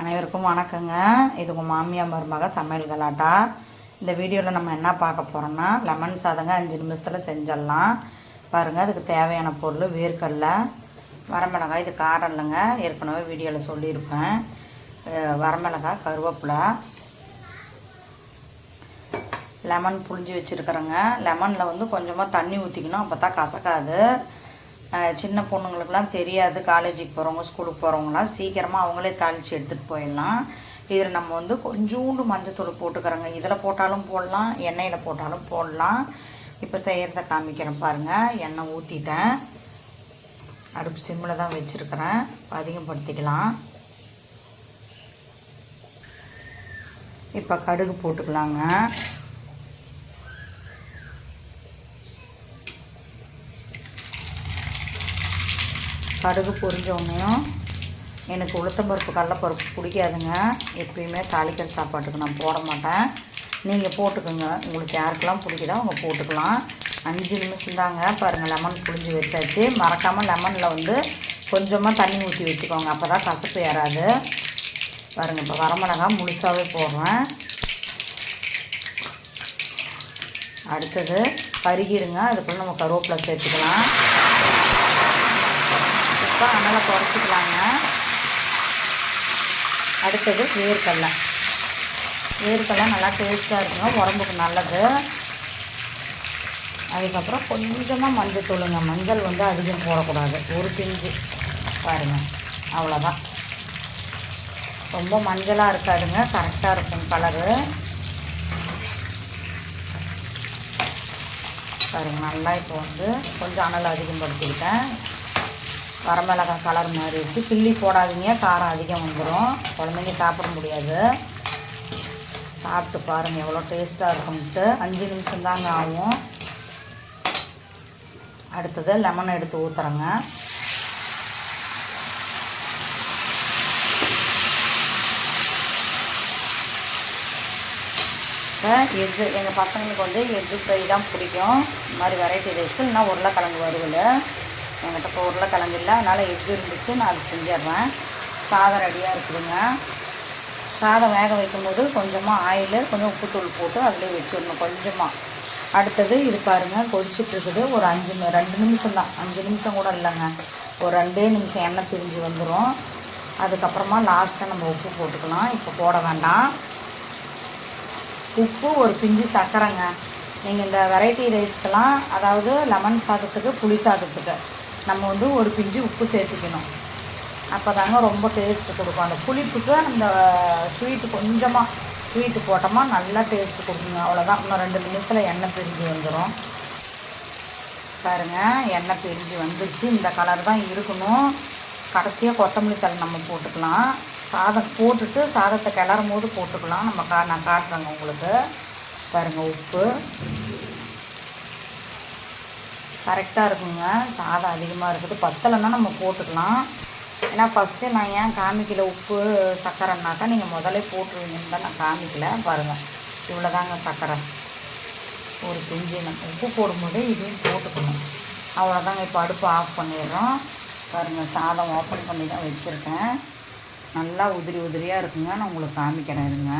அனைவருக்கும் வணக்கங்க. இது உங்கள் மாமியார் மருமக சமையல் கலாட்டா. இந்த வீடியோவில் நம்ம என்ன பார்க்க போகிறோம்னா லெமன் சாதங்க அஞ்சு நிமிஷத்தில் செஞ்சிடலாம். பாருங்கள் அதுக்கு தேவையான பொருள் வேர்க்கடலை வரமிளகாய் இது காரம் இல்லைங்க. ஏற்கனவே வீடியோவில் சொல்லியிருப்பேன். வரமிளகாய் கருவேப்பிலை லெமன் புழிஞ்சு வச்சுருக்குறேங்க. லெமனில் வந்து கொஞ்சமாக தண்ணி ஊற்றிக்கணும் அப்போ தான் கசக்காது. சின்ன பொண்ணுங்களுக்குலாம் தெரியாது. காலேஜுக்கு போகிறவங்க ஸ்கூலுக்கு போகிறவங்களாம் சீக்கிரமாக அவங்களே தாளித்து எடுத்துகிட்டு போயிடலாம். இதில் நம்ம வந்து கொஞ்சோண்டு மஞ்சத்தூள் போட்டுக்கிறோங்க. இதில் போட்டாலும் போடலாம் எண்ணெயில் போட்டாலும் போடலாம். இப்போ செய்கிறத காமிக்கிறேன் பாருங்கள் எண்ணெய் ஊற்றிட்டேன் அடுப்பு சிம்மில் தான் வச்சுருக்கிறேன். அதிகப்படுத்திக்கலாம். இப்போ கடுகு போட்டுக்கலாங்க. கடுகு பொரிஞ்ச உடனேயும் எனக்கு உளுத்தம்பருப்பு கடலப்பருப்பு பிடிக்காதுங்க. எப்பயுமே தாளிக்கிற சாப்பாட்டுக்கு நான் போட மாட்டேன். நீங்கள் போட்டுக்கோங்க. உங்களுக்கு யாருக்கெல்லாம் பிடிக்குதோ அவங்க போட்டுக்கலாம். அஞ்சு நிமிஷம் தாங்க. பாருங்கள் லெமன் புளிஞ்சு வச்சாச்சு. மறக்காமல் லெமனில் வந்து கொஞ்சமாக தண்ணி ஊற்றி வச்சுக்கோங்க. அப்போ தான் கசப்பு ஏறாது. பாருங்கள் இப்போ வரமிளகா முழுசாகவே போடுறேன். அடுத்தது கருகிருங்க அதுக்குள்ளே நம்ம கருவேப்பிலை சேர்த்துக்கலாம். இருக்கோ அனலை குறைச்சிக்கலாங்க. அடுத்தது வேர்க்கடலை. வேர்க்கடலை நல்லா டேஸ்ட்டாக இருக்குங்க உடம்புக்கு நல்லது. அதுக்கப்புறம் கொஞ்சமாக மஞ்சள் தூளுங்க. மஞ்சள் வந்து அதிகம் போடக்கூடாது. ஒரு பிஞ்சு. பாருங்கள் அவ்வளோதான் ரொம்ப மஞ்சளாக இருக்காதுங்க. கரெக்டாக இருக்கும் கலரு பாருங்க நல்லா இப்போ வந்து கொஞ்சம் அனல் அதிகப்படுத்திக்கிட்டேன். வரமிளகாய் கலர் மாறிடுச்சு. கிள்ளி போடாதீங்க காரம் அதிகம் வந்துடும் குழந்தைங்க சாப்பிட முடியாது. சாப்பிட்டு பாருங்கள் எவ்வளோ டேஸ்ட்டாக இருக்கும்ட்டு அஞ்சு நிமிஷம் தாங்க ஆகும். அடுத்தது லெமன் எடுத்து ஊற்றுறேங்க எது எக்கு எங்கள் பசங்களுக்கு வந்து எக்கு ஃப்ரை தான் பிடிக்கும். இந்த மாதிரி வெரைட்டி ரைஸ்க்கு இல்லைன்னா உருளைக்கிழங்கு வறுவல். என்கிட்ட இப்போ உருளைக்கிழங்கு இல்லை அதனால் எக் இருந்துச்சு நான் அது செஞ்சிடுறேன். சாதம் ரெடியாக இருக்குதுங்க. சாதம் வேக வைக்கும்போது கொஞ்சமாக ஆயில் கொஞ்சம் உப்புத்தூள் போட்டு அதிலே வச்சிடணும் கொஞ்சமாக அடுத்தது இது பாருங்கள் கொதிச்சுட்டு இருக்குது. ஒரு அஞ்சு ரெண்டு நிமிஷம் தான். அஞ்சு நிமிஷம் கூட இல்லைங்க. ஒரு ரெண்டே நிமிஷம் எண்ணெய் பிரிஞ்சு வந்துடும் அதுக்கப்புறமா லாஸ்ட்டாக நம்ம உப்பு போட்டுக்கலாம். இப்போ போட வேண்டாம். உப்பு ஒரு பிஞ்சு சர்க்கரைங்க. நீங்கள் இந்த வெரைட்டி ரைஸ்க்கெலாம் அதாவது லெமன் சாதத்துக்கு புளி சாதத்துக்கு நம்ம வந்து ஒரு பிஞ்சு உப்பு சேர்த்துக்கணும். அப்போ தாங்க ரொம்ப டேஸ்ட்டு கொடுக்கும். அந்த புளிப்புக்கு அந்த ஸ்வீட்டு கொஞ்சமாக ஸ்வீட்டு போட்டோமா நல்லா டேஸ்ட்டு கொடுக்குங்க. அவ்வளோதான் இன்னும் ரெண்டு நிமிஷத்தில் எண்ணெய் பிரிஞ்சு வந்துடும் பாருங்க எண்ணெய் பிரிஞ்சு வந்துச்சு. இந்த கலர் தான் இருக்கணும். கடைசியாக கொத்தமல்லி தழை நம்ம போட்டுக்கலாம். சாதம் போட்டுட்டு சாதத்தை கிளறும் போது போட்டுக்கலாம். நம்ம கா நான் காட்டுறேங்க உங்களுக்கு. பாருங்கள் உப்பு. கரெக்டாக இருக்குங்க. சாதம் அதிகமாக இருக்குது. பத்தலைன்னா நம்ம போட்டுக்கலாம். ஏன்னா ஃபஸ்ட்டு நான் ஏன் காமிக்கல உப்பு சர்க்கரைனாக்கா நீங்கள் முதல்ல போட்டுருவீங்கன்னு தான் நான் காமிக்கல. பாருங்கள் இவ்வளோதாங்க சர்க்கரை ஒரு பிஞ்சு நம்ம உப்பு போடும்போது இதையும் போட்டுக்கணும். அவ்வளோதாங்க இப்போ அடுப்பு ஆஃப் பண்ணிடுறோம். பாருங்கள் சாதம் ஓப்பன் பண்ணி தான் வச்சுருக்கேன். நல்லா உதிரி உதிரியாக இருக்குங்க. நான் உங்களுக்கு காமிக்கிறேன் இருங்க.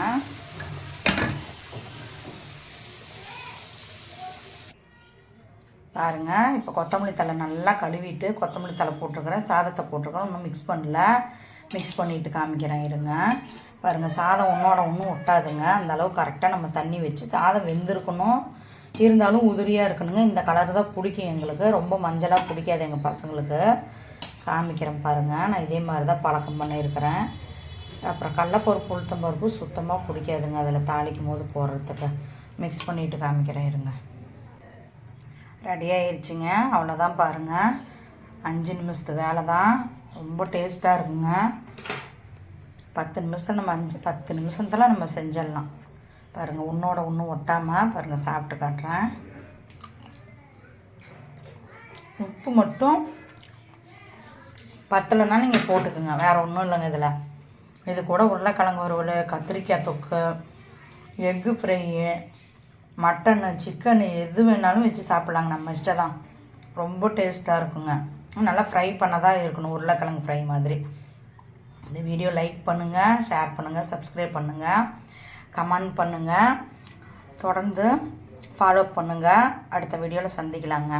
பாருங்கள் இப்போ கொத்தமல்லி தழை நல்லா கழுவிட்டு கொத்தமல்லி தழை போட்டிருக்கிறேன். சாதத்தை போட்டிருக்கிறேன் இன்னும் மிக்ஸ் பண்ணல. மிக்ஸ் பண்ணிட்டு காமிக்கிறேன் இருங்க. பாருங்கள் சாதம் ஒன்றோட ஒன்றும் ஒட்டாதுங்க. அந்தளவு கரெக்டாக நம்ம தண்ணி வச்சு சாதம் வெந்திருக்கணும். இருந்தாலும் உதிரியாக இருக்கணுங்க. இந்த கலர் தான் பிடிக்கும் எங்களுக்கு. ரொம்ப மஞ்சளாக பிடிக்காது எங்கள் பசங்களுக்கு. காமிக்கிறேன் பாருங்கள் நான் இதே மாதிரி தான் பழக்கம் பண்ணியிருக்கிறேன் அப்புறம் கடலப்பருப்பு உளுத்தம்பருப்பு சுத்தமாக பிடிக்காதுங்க. அதில் தாளிக்கும் போது போடுறதுக்கு. மிக்ஸ் பண்ணிவிட்டு காமிக்கிறேன் இருங்க. ரெடி ஆயிடுச்சுங்க அவ்வளோதான் பாருங்கள் அஞ்சு நிமிஷத்து வேலை தான் ரொம்ப டேஸ்ட்டாக இருக்குங்க. பத்து நிமிஷத்தில் நம்ம அஞ்சு பத்து நிமிஷத்தில் நம்ம செஞ்சிடலாம். பாருங்கள் உன்னோட ஒன்றும் ஒட்டாமல் பாருங்கள் சாப்பிட்டு காட்டுறேன். உப்பு மட்டும் பத்தலைன்னா நீங்கள் போட்டுக்குங்க. வேறு ஒன்றும் இல்லைங்க இதில். இது கூட உருளைக்கிழங்கு வறுவல் கத்திரிக்காய் தொக்கு எக்கு ஃப்ரையு மட்டனு சிக்கனு எது வேணாலும் வச்சு சாப்பிட்லாங்க. நம்ம இஷ்டம் தான் ரொம்ப டேஸ்ட்டாக இருக்குங்க. நல்லா ஃப்ரை பண்ணதாக இருக்கணும். உருளைக்கிழங்கு ஃப்ரை மாதிரி. இந்த வீடியோ லைக் பண்ணுங்கள் ஷேர் பண்ணுங்கள் சப்ஸ்கிரைப் பண்ணுங்கள் கமெண்ட் பண்ணுங்கள் தொடர்ந்து ஃபாலோ பண்ணுங்கள் அடுத்த வீடியோவில் சந்திக்கலாங்க.